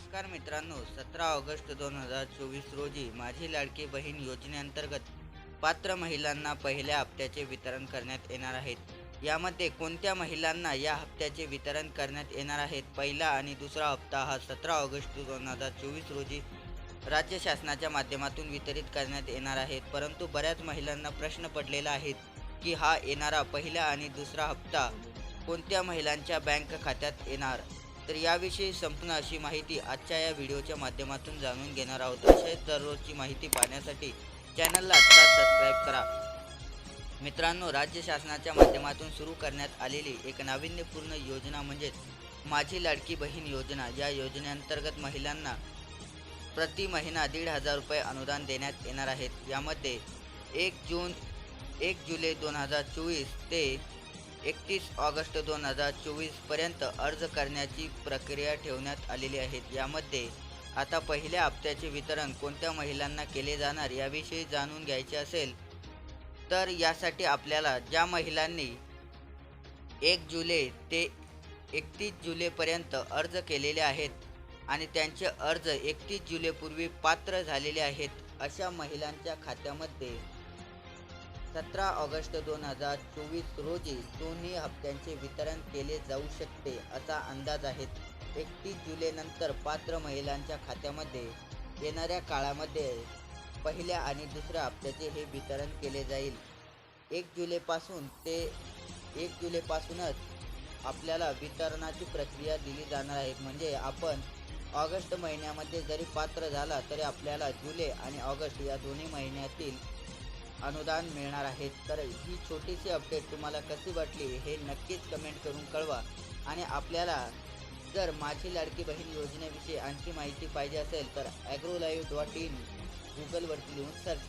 नमस्कार मित्रांनो सतरा ऑगस्ट दोन हजार चोवीस रोजी माझी लाडकी बहीण योजनेअंतर्गत पात्र महिलांना पहिल्या हप्त्याचे वितरण करण्यात येणार आहेत यामध्ये कोणत्या महिलांना या हप्त्याचे वितरण करण्यात येणार आहेत पहिला आणि दुसरा हप्ता हा सतरा ऑगस्ट दोन हजार चोवीस रोजी राज्य शासनाच्या माध्यमातून वितरित करण्यात येणार आहेत परंतु बऱ्याच महिलांना प्रश्न पडलेला आहे की हा येणारा पहिला आणि दुसरा हप्ता कोणत्या महिलांच्या बँक खात्यात येणार? तर याविषयी संपूर्ण अशी माहिती आजच्या या व्हिडिओच्या माध्यमातून जाणून घेणार आहोत. अशाच दररोजची माहिती पाहण्यासाठी चॅनलला आत्ता सबस्क्राईब करा. मित्रांनो राज्य शासनाच्या माध्यमातून सुरू करण्यात आलेली एक नाविन्यपूर्ण योजना म्हणजेच माझी लाडकी बहीण योजना. या योजनेअंतर्गत महिलांना प्रति महिना दीड हजार रुपये अनुदान देण्यात येणार आहेत यामध्ये एक जून एक जुलै दोन हजार चोवीस ते एकतीस ऑगस्ट दोन हजार चोवीसपर्यंत अर्ज करण्याची प्रक्रिया ठेवण्यात आलेली आहे. यामध्ये आता पहिल्या हप्त्याचे वितरण कोणत्या महिलांना केले जाणार याविषयी जाणून घ्यायचे असेल तर यासाठी आपल्याला ज्या महिलांनी एक जुलै ते एकतीस जुलैपर्यंत अर्ज केलेले आहेत आणि त्यांचे अर्ज एकतीस जुलैपूर्वी पात्र झालेले आहेत अशा महिलांच्या खात्यामध्ये सतरा ऑगस्ट दोन हजार चोवीस रोजी दोन्ही हप्त्यांचे वितरण केले जाऊ शकते असा अंदाज आहे. एकतीस जुलैनंतर पात्र महिलांच्या खात्यामध्ये येणाऱ्या काळामध्ये पहिल्या आणि दुसऱ्या हप्त्याचे हे वितरण केले जाईल. एक जुलैपासून ते एक जुलैपासूनच आपल्याला वितरणाची प्रक्रिया दिली जाणार आहे. म्हणजे आपण ऑगस्ट महिन्यामध्ये जरी पात्र झाला तरी आपल्याला जुलै आणि ऑगस्ट या दोन्ही महिन्यातील अनुदान मिळणार आहे तर ही छोटीशी अपडेट तुम्हाला कशी वाटली हे नक्कीच कमेंट करून कळवा. आणि आपल्याला जर माझी लाडकी बहीण योजनेविषयी आणखी माहिती पाहिजे असेल तर ॲग्रो लाईव्ह डॉट इन गुगलवरती लिहून सर्च